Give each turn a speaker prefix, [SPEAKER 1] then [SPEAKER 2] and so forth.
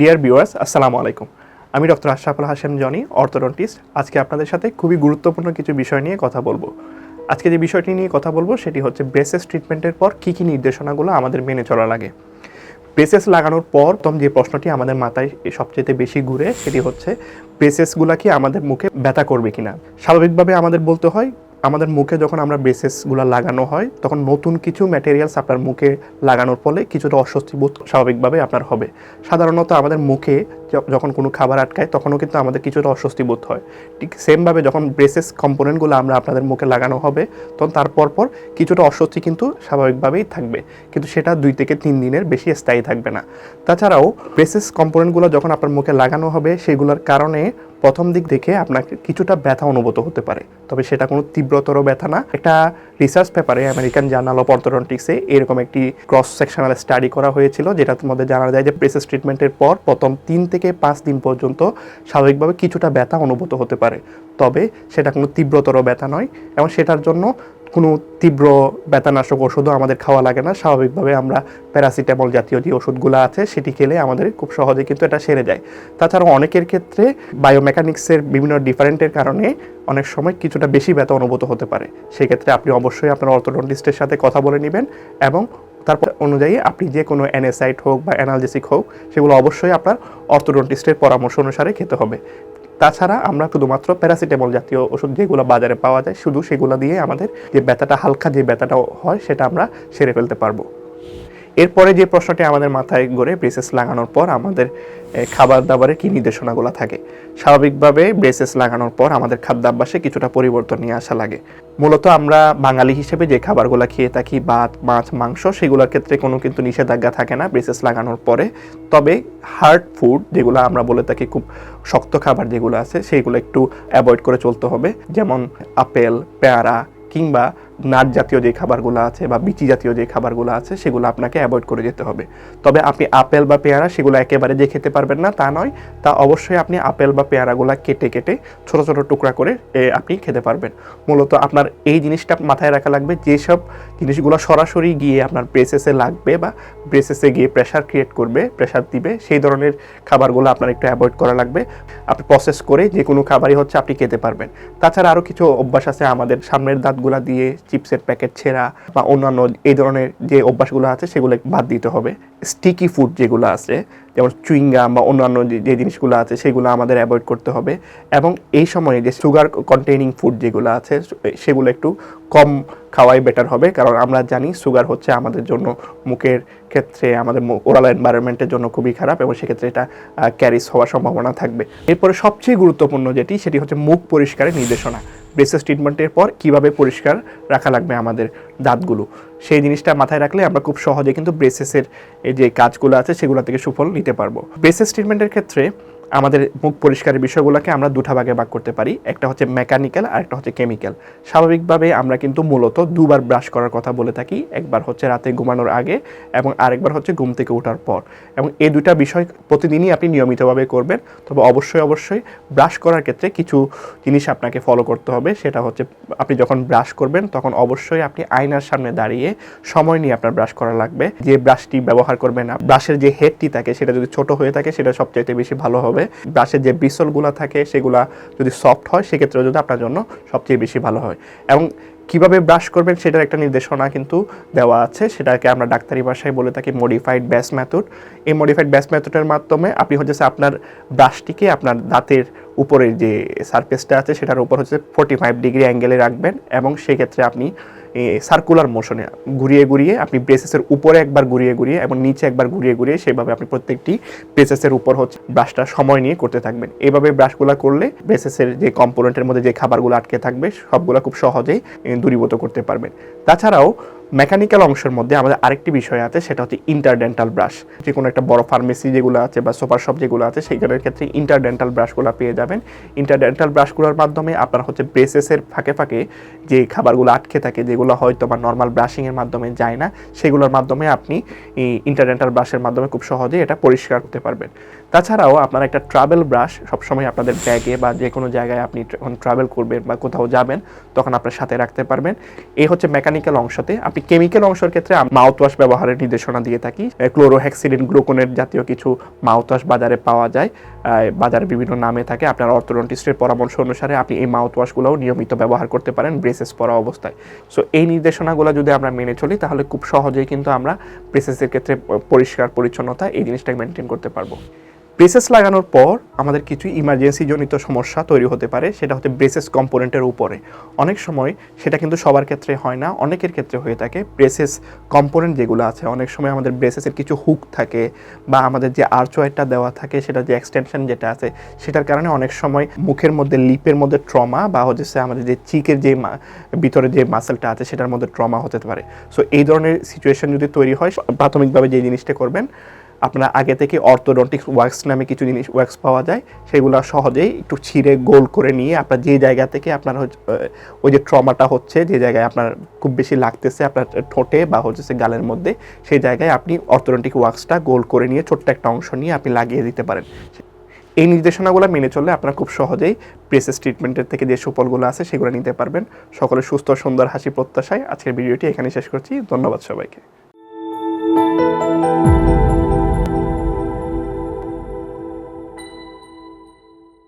[SPEAKER 1] Dear viewers আসসালামু আলাইকুম। আমি ডক্টর আশরাফুল হাসেম জনি, অর্থোডন্টিস্ট। আজকে আপনাদের সাথে খুবই গুরুত্বপূর্ণ কিছু বিষয় নিয়ে কথা বলব। আজকে যে বিষয়টি নিয়ে কথা বলব, সেটি হচ্ছে ব্রেসেস ট্রিটমেন্টের পর কী কী নির্দেশনাগুলো আমাদের মেনে চলা লাগে। ব্রেসেস লাগানোর পর প্রথম যে প্রশ্নটি আমাদের মাথায় সবচেয়ে বেশি ঘুরে, সেটি হচ্ছে, ব্রেসেসগুলো কি আমাদের মুখে ব্যথা করবে কিনা? স্বাভাবিকভাবে আমাদের বলতে হয় আমাদের মুখে যখন আমরা ব্রেসেসগুলো লাগানো হয়, তখন নতুন কিছু ম্যাটেরিয়ালস আপনার মুখে লাগানোর ফলে কিছুটা অস্বস্তিবোধ স্বাভাবিকভাবে আপনার হবে। সাধারণত আমাদের মুখে যখন কোনো খাবার আটকায়, তখনও কিন্তু আমাদের কিছুটা অস্বস্তি বোধ হয়। ঠিক সেমভাবে যখন ব্রেসেস কম্পোনেন্টগুলো আমরা আপনাদের মুখে লাগানো হবে, তখন তারপর পর কিছুটা অস্বস্তি কিন্তু স্বাভাবিকভাবেই থাকবে। কিন্তু সেটা দুই থেকে তিন দিনের বেশি স্থায়ী থাকবে না। তাছাড়াও ব্রেসেস কম্পোনেন্টগুলো যখন আপনার মুখে লাগানো হবে, সেগুলোর কারণে প্রথম দিক দেখে আপনাকে কিছুটা ব্যথা অনুভূত হতে পারে। তবে সেটা কোনো তীব্রতর ব্যথা না। একটা রিসার্চ পেপারে আমেরিকান জার্নাল অফ অর্থোডন্টিক্সে এরকম একটি ক্রস সেকশনাল স্টাডি করা হয়েছিল, যেটার মধ্যে জানা যায় যে ব্রেসেস ট্রিটমেন্টের পর প্রথম তিন থেকে পাঁচ দিন পর্যন্ত স্বাভাবিকভাবে কিছুটা ব্যথা অনুভূত হতে পারে। তবে সেটা কোনো তীব্রতর ব্যথা নয় এবং সেটার জন্য কোনো তীব্র ব্যথানাশক ওষুধও আমাদের খাওয়া লাগে না। স্বাভাবিকভাবে আমরা প্যারাসিটামল জাতীয় যে ওষুধগুলো আছে সেটি খেলে আমাদের খুব সহজে কিন্তু এটা সেরে যায়। তাছাড়াও অনেকের ক্ষেত্রে বায়োমেকানিক্সের বিভিন্ন ডিফারেন্টের কারণে অনেক সময় কিছুটা বেশি ব্যথা অনুভূত হতে পারে। সেক্ষেত্রে আপনি অবশ্যই আপনার অর্থোডন্টিস্টের সাথে কথা বলে নেবেন এবং তারপর অনুযায়ী আপনি যে কোনো অ্যানেসাইট হোক বা অ্যানালজেসিক হোক, সেগুলো অবশ্যই আপনার অর্থোডন্টিস্টের পরামর্শ অনুসারে খেতে হবে। তাছাড়া আমরা শুধুমাত্র প্যারাসিটামল জাতীয় ওষুধ যেগুলো বাজারে পাওয়া যায়, শুধু সেগুলো দিয়ে আমাদের যে ব্যথাটা, হালকা যে ব্যথাটা হয়, সেটা আমরা সেরে ফেলতে পারব। এরপরে যে প্রশ্নটি আমাদের মাথায় গড়ে ব্রেসেস লাগানোর পর আমাদের খাবার দাবারের কী নির্দেশনাগুলো থাকে? স্বাভাবিকভাবে ব্রেসেস লাগানোর পর আমাদের খাদ্যাভ্যাসে কিছুটা পরিবর্তন নিয়ে আসা লাগে। মূলত আমরা বাঙালি হিসেবে যে খাবারগুলো খেয়ে থাকি, ভাত, মাছ, মাংস, সেগুলোর ক্ষেত্রে কোনো কিন্তু নিষেধাজ্ঞা থাকে না ব্রেসেস লাগানোর পরে। তবে হার্ড ফুড যেগুলো আমরা বলে থাকি, খুব শক্ত খাবার যেগুলো আছে, সেগুলো একটু অ্যাভয়েড করে চলতে হবে। যেমন আপেল, পেয়ারা কিংবা নাট জাতীয় যে খাবারগুলো আছে বা বিচি জাতীয় যে খাবারগুলো আছে, সেগুলো আপনাকে অ্যাভয়েড করে যেতে হবে। তবে আপনি আপেল বা পেয়ারা সেগুলো একেবারে যে খেতে পারবেন না তা নয়, তা অবশ্যই আপনি আপেল বা পেয়ারাগুলো কেটে কেটে ছোট ছোট টুকরা করে আপনি খেতে পারবেন। মূলত আপনার এই জিনিসটা মাথায় রাখা লাগবে, যেসব জিনিসগুলো সরাসরি গিয়ে আপনার ব্রেসেসে লাগবে বা ব্রেসেসে গিয়ে প্রেশার ক্রিয়েট করবে প্রেশার দিবে, সেই ধরনের খাবারগুলো আপনার একটু অ্যাভয়েড করা লাগবে। আপনি প্রসেস করে যে কোনো খাবারই হচ্ছে আপনি খেতে পারবেন। তাছাড়া আরও কিছু অভ্যাস আছে আমাদের সামনের দাঁতগুলা দিয়ে চিপসের প্যাকেট ছেঁড়া বা অন্যান্য এই ধরনের যে অভ্যাসগুলো আছে সেগুলো বাদ দিতে হবে। স্টিকি ফুড যেগুলো আছে যেমন চুইংগাম বা অন্যান্য যে- জিনিসগুলো আছে, সেগুলো আমাদের অ্যাভয়েড করতে হবে। এবং এই সময়ে যে সুগার কন্টেইনিং ফুড যেগুলো আছে, সেগুলো একটু কম খাওয়াই বেটার হবে। কারণ আমরা জানি সুগার হচ্ছে আমাদের জন্য মুখের ক্ষেত্রে, আমাদের ওরাল এনভায়রনমেন্টের জন্য খুবই খারাপ এবং সেক্ষেত্রে এটা ক্যারিস হওয়ার সম্ভাবনা থাকবে। এরপরে সবচেয়ে গুরুত্বপূর্ণ যেটি, সেটি হচ্ছে মুখ পরিষ্কারের নির্দেশনা। ব্রেসেস ট্রিটমেন্টের পর কীভাবে পরিষ্কার রাখা লাগবে আমাদের দাঁতগুলো? সেই জিনিসটা মাথায় রাখলে আমরা খুব সহজে কিন্তু ব্রেসেসের যে কাজগুলো আছে সেগুলো থেকে সুফল নিতে পারব। ব্রেসেস ট্রিটমেন্টের ক্ষেত্রে আমাদের মুখ পরিষ্কারের বিষয়গুলোকে আমরা দুটা ভাগে ভাগ করতে পারি। একটা হচ্ছে মেকানিক্যাল আর একটা হচ্ছে কেমিক্যাল স্বাভাবিকভাবে আমরা কিন্তু মূলত দুবার ব্রাশ করার কথা বলে থাকি। একবার হচ্ছে রাতে ঘুমানোর আগে এবং আরেকবার হচ্ছে ঘুম থেকে ওঠার পর। এবং এই দুটা বিষয় প্রতিদিনই আপনি নিয়মিতভাবে করবেন। তবে অবশ্যই অবশ্যই ব্রাশ করার ক্ষেত্রে কিছু জিনিস আপনাকে ফলো করতে হবে। সেটা হচ্ছে আপনি যখন ব্রাশ করবেন, তখন অবশ্যই আপনি আয়নার সামনে দাঁড়িয়ে সময় নিয়ে আপনার ব্রাশ করা লাগবে। যে ব্রাশটি ব্যবহার করবেন ব্রাশের যে হেডটি থাকে, সেটা যদি ছোট হয়ে থাকে, সেটা সবচাইতে বেশি ভালো হবে। ব্রাশের যে ব্রিসলগুলো থাকে, সেগুলা যদি সফট হয় সেক্ষেত্রে যদি আপনার জন্য সবচেয়ে বেশি ভালো হয়। এবং কীভাবে ব্রাশ করবেন সেটার একটা নির্দেশনা কিন্তু দেওয়া আছে। সেটাকে আমরা ডাক্তারি ভাষায় বলে থাকি মডিফাইড ব্যাস মেথড এই মডিফাইড ব্যাস ম্যাথডের মাধ্যমে আপনি হচ্ছে আপনার ব্রাশটিকে আপনার দাঁতের উপরের যে সারফেসটা আছে, সেটার উপর হচ্ছে ফোর্টি ফাইভ ডিগ্রি অ্যাঙ্গেলে রাখবেন। এবং সেক্ষেত্রে আপনি সার্কুলার মোশনে ঘুরিয়ে ঘুরিয়ে আপনি ব্রেসেসের উপরে একবার ঘুরিয়ে ঘুরিয়ে এবং নিচে একবার ঘুরিয়ে ঘুরিয়ে সেভাবে আপনি প্রত্যেকটি ব্রেসেসের উপর হচ্ছে ব্রাশটা সময় নিয়ে করতে থাকবেন। এভাবে ব্রাশগুলো করলে ব্রেসেসের যে কম্পোনেন্টের মধ্যে যে খাবারগুলো আটকে থাকবে, সবগুলো খুব সহজেই দূরীভূত করতে পারবেন। তাছাড়াও মেকানিক্যাল অংশের মধ্যে আমাদের আরেকটি বিষয় আছে, সেটা হচ্ছে ইন্টারডেন্টাল ব্রাশ যে কোনো একটা বড় ফার্মেসি যেগুলো আছে বা সুপার শপ যেগুলো আছে সেইগুলোর ক্ষেত্রে ইন্টারডেন্টাল ব্রাশগুলো পেয়ে যাবেন। ইন্টারডেন্টাল ব্রাশগুলোর মাধ্যমে আপনার হচ্ছে ব্রেসেসের ফাঁকে ফাঁকে যে খাবারগুলো আটকে থাকে, যেগুলো হয়তো বা নর্মাল ব্রাশিংয়ের মাধ্যমে যায় না, সেগুলোর মাধ্যমে আপনি ইন্টারডেন্টাল ব্রাশের মাধ্যমে খুব সহজেই এটা পরিষ্কার করতে পারবেন। তাছাড়াও আপনার একটা ট্রাভেল ব্রাশ সবসময় আপনাদের ব্যাগে বা যে কোনো জায়গায় আপনি ট্রাভেল করবেন বা কোথাও যাবেন, তখন আপনার সাথে রাখতে পারবেন। এই হচ্ছে মেকানিক্যাল অংশতে আপনি কেমিক্যাল অংশের ক্ষেত্রে মাউথ ওয়াশ ব্যবহারের নির্দেশনা দিয়ে থাকি। ক্লোরোহ্যাক্সিলিন গ্লুকোনের জাতীয় কিছু মাউথ ওয়াশ বাজারে পাওয়া যায়। বাজারে বিভিন্ন নামে থাকে। আপনার অর্থোডন্টিস্টের পরামর্শ অনুসারে আপনি এই মাউথ ওয়াশগুলোও নিয়মিত ব্যবহার করতে পারেন ব্রেসেস পরা অবস্থায়। সো এই নির্দেশনাগুলো যদি আমরা মেনে চলি, তাহলে খুব সহজেই কিন্তু আমরা ব্রেসেসের ক্ষেত্রে পরিষ্কার পরিচ্ছন্নতা এই জিনিসটাকে মেনটেন করতে পারব। ব্রেসেস লাগানোর পর আমাদের কিছু ইমার্জেন্সি জনিত সমস্যা তৈরি হতে পারে, সেটা হচ্ছে ব্রেসেস কম্পোনেন্টের উপরে। অনেক সময় সেটা কিন্তু সবার ক্ষেত্রে হয় না, অনেকের ক্ষেত্রে হয়ে থাকে। ব্রেসেস কম্পোনেন্ট যেগুলো আছে, অনেক সময় আমাদের ব্রেসেসের কিছু হুক থাকে বা আমাদের যে আর্চওয়ারটা দেওয়া থাকে, সেটা যে এক্সটেনশন যেটা আছে, সেটার কারণে অনেক সময় মুখের মধ্যে লিপের মধ্যে ট্রমা বা হচ্ছে আমাদের যে চিকের যে ভিতরে যে মাসেলটা আছে, সেটার মধ্যে ট্রমা হতে পারে। সো এই ধরনের সিচুয়েশন যদি তৈরি হয়, প্রাথমিকভাবে যে জিনিসটা করবেন আপনারা আগে থেকে অর্থোডন্টিক ওয়াক্স নামে কিছু জিনিস ওয়াক্স পাওয়া যায়, সেগুলো সহজেই একটু ছিঁড়ে গোল করে নিয়ে আপনার যে জায়গা থেকে আপনার ওই যে ট্রমাটা হচ্ছে, যে জায়গায় আপনার খুব বেশি লাগতেছে আপনার ঠোঁটে বা হচ্ছে গালের মধ্যে, সেই জায়গায় আপনি অর্থোডন্টিক ওয়াক্সটা গোল করে নিয়ে ছোট্ট একটা অংশ নিয়ে আপনি লাগিয়ে দিতে পারেন। এই নির্দেশনাগুলো মেনে চললে আপনারা খুব সহজেই প্রেসেস ট্রিটমেন্টের থেকে যে সুফলগুলো আছে সেগুলো নিতে পারবেন। সকলে সুস্থ, সুন্দর হাসি প্রত্যাশায় আজকের ভিডিওটি এখানে শেষ করছি। ধন্যবাদ সবাইকে।